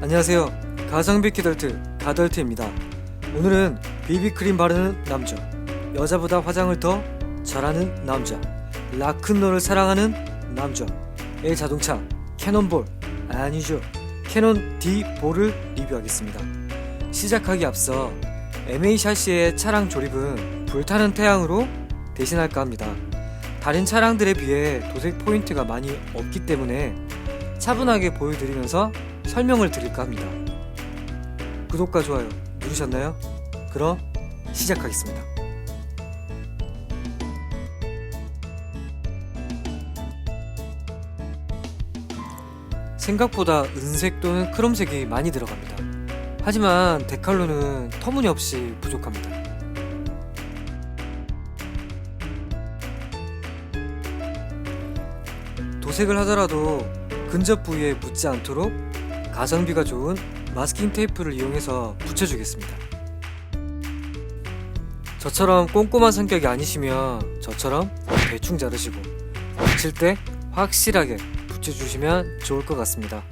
안녕하세요. 가성비 키덜트 가덜트입니다. 오늘은 비비크림 바르는 남자, 여자보다 화장을 더 잘하는 남자, 락큰롤을 사랑하는 남자의 자동차 캐논볼 아니죠 캐논 D4를 리뷰하겠습니다. 시작하기 앞서 MA 샤시의 차량 조립은 불타는 태양으로 대신할까 합니다. 다른 차량들에 비해 도색 포인트가 많이 없기 때문에 차분하게 보여드리면서 설명을 드릴까 합니다. 구독과 좋아요 누르셨나요? 그럼 시작하겠습니다. 생각보다 은색 또는 크롬색이 많이 들어갑니다. 하지만 데칼로는 터무니없이 부족합니다. 도색을 하더라도 근접 부위에 묻지 않도록 가성비가 좋은 마스킹 테이프를 이용해서 붙여주겠습니다. 저처럼 꼼꼼한 성격이 아니시면 저처럼 대충 자르시고 붙일 때 확실하게 붙여주시면 좋을 것 같습니다.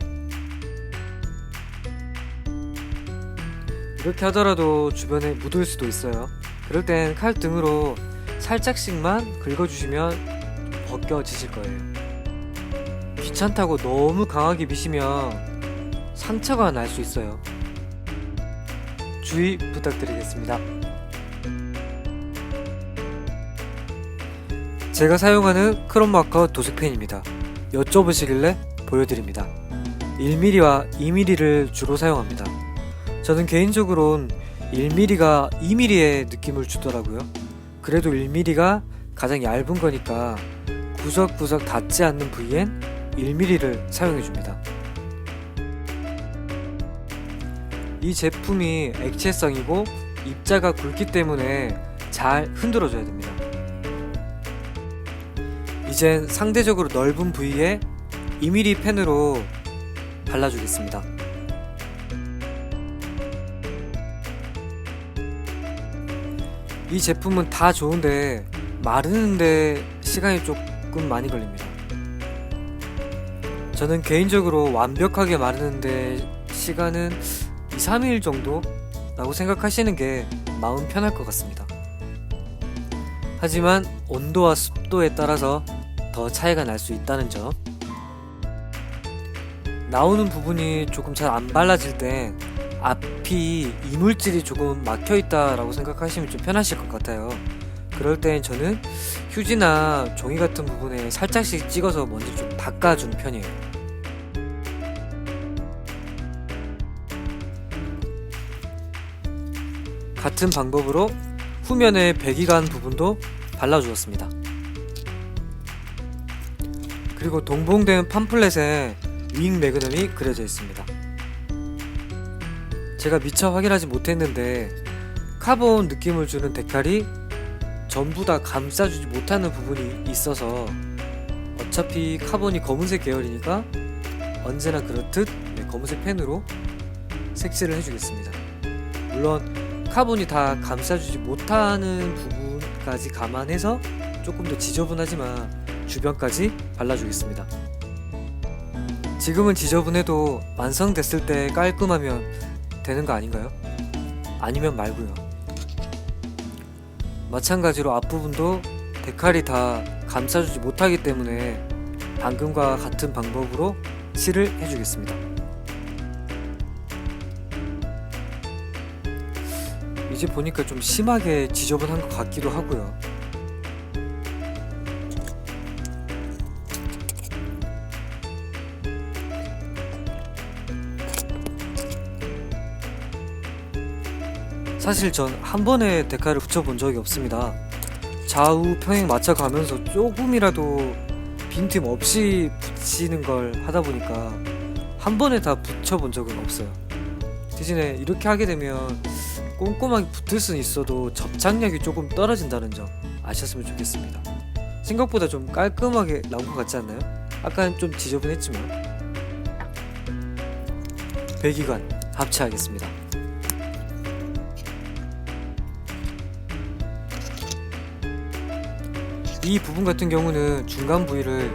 이렇게 하더라도 주변에 묻을 수도 있어요. 그럴 땐 칼 등으로 살짝씩만 긁어주시면 벗겨지실 거예요. 귀찮다고 너무 강하게 미시면 상처가 날 수 있어요. 주의 부탁드리겠습니다. 제가 사용하는 크롬 마커 도색펜입니다. 여쭤보시길래 보여드립니다. 1mm와 2mm를 주로 사용합니다. 저는 개인적으로는 1mm가 2mm의 느낌을 주더라고요. 그래도 1mm가 가장 얇은 거니까 구석구석 닿지 않는 부위엔 1mm를 사용해줍니다. 이 제품이 액체성이고 입자가 굵기 때문에 잘 흔들어줘야 됩니다. 이젠 상대적으로 넓은 부위에 2mm 펜으로 발라주겠습니다. 이 제품은 다 좋은데 마르는데 시간이 조금 많이 걸립니다. 저는 개인적으로 완벽하게 마르는데 시간은 2, 3일 정도라고 생각하시는 게 마음 편할 것 같습니다. 하지만 온도와 습도에 따라서 더 차이가 날 수 있다는 점. 나오는 부분이 조금 잘 안 발라질 때 앞이 이물질이 조금 막혀 있다라고 생각하시면 좀 편하실 것 같아요. 그럴 땐 저는 휴지나 종이 같은 부분에 살짝씩 찍어서 먼저 좀 닦아주는 편이에요. 같은 방법으로 후면에 배기 간 부분도 발라주었습니다. 그리고 동봉된 팜플렛에 윙 매그넘이 그려져 있습니다. 제가 미처 확인하지 못했는데 카본 느낌을 주는 데칼이 전부 다 감싸주지 못하는 부분이 있어서 어차피 카본이 검은색 계열이니까 언제나 그렇듯 네, 검은색 펜으로 색칠을 해주겠습니다. 물론 카본이 다 감싸주지 못하는 부분까지 감안해서 조금 더 지저분하지만 주변까지 발라주겠습니다. 지금은 지저분해도 완성됐을 때 깔끔하면 되는 거 아닌가요? 아니면 말고요. 마찬가지로 앞부분도 데칼이 다 감싸주지 못하기 때문에 방금과 같은 방법으로 칠을 해주겠습니다. 이제 보니까 좀 심하게 지저분한 것 같기도 하고요. 사실 전 한 번에 데칼을 붙여본 적이 없습니다. 좌우 평행 맞춰가면서 조금이라도 빈틈 없이 붙이는 걸 하다 보니까 한 번에 다 붙여본 적은 없어요. 대신에 이렇게 하게 되면 꼼꼼하게 붙을 수는 있어도 접착력이 조금 떨어진다는 점 아셨으면 좋겠습니다. 생각보다 좀 깔끔하게 나온 것 같지 않나요? 아까는 좀 지저분했지만 배기관 합체하겠습니다. 이 부분 같은 경우는 중간 부위를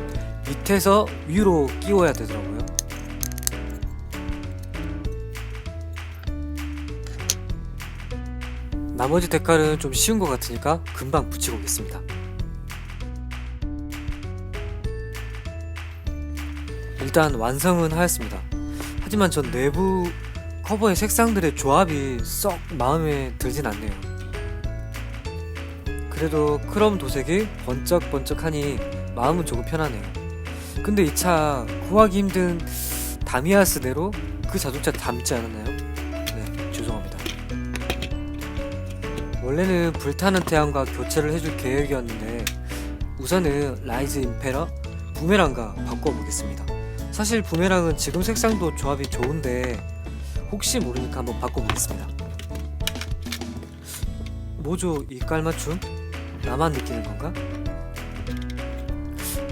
밑에서 위로 끼워야 되더라고요. 나머지 데칼은 좀 쉬운 것 같으니까 금방 붙이고 오겠습니다. 일단 완성은 하였습니다. 하지만 전 내부 커버의 색상들의 조합이 썩 마음에 들진 않네요. 그래도 크롬 도색이 번쩍번쩍하니 마음은 조금 편하네요. 근데 이 차 구하기 힘든 다미아스대로 그 자동차 담지 않았나요? 원래는 불타는 태양과 교체를 해줄 계획이었는데 우선은 라이즈 임페러 부메랑과 바꿔보겠습니다. 사실 부메랑은 지금 색상도 조합이 좋은데 혹시 모르니까 한번 바꿔보겠습니다. 뭐죠 이 깔맞춤? 나만 느끼는 건가?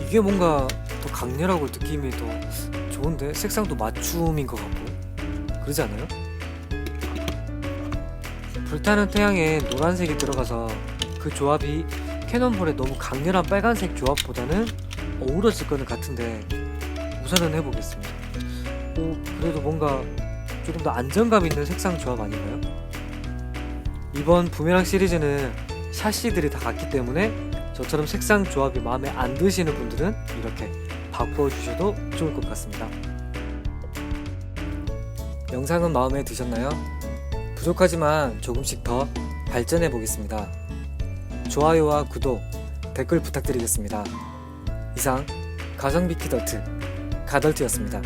이게 뭔가 더 강렬하고 느낌이 더 좋은데 색상도 맞춤인 것 같고 그러지 않아요? 불타는 태양에 노란색이 들어가서 그 조합이 캐논볼의 너무 강렬한 빨간색 조합보다는 어우러질 거는 같은데 우선은 해보겠습니다. 오, 그래도 뭔가 조금 더 안정감 있는 색상 조합 아닌가요? 이번 부메랑 시리즈는 샤시들이 다 같기 때문에 저처럼 색상 조합이 마음에 안 드시는 분들은 이렇게 바꿔주셔도 좋을 것 같습니다. 영상은 마음에 드셨나요? 부족하지만 조금씩 더 발전해 보겠습니다. 좋아요와 구독, 댓글 부탁드리겠습니다. 이상 가성비 키더트 가덜트였습니다.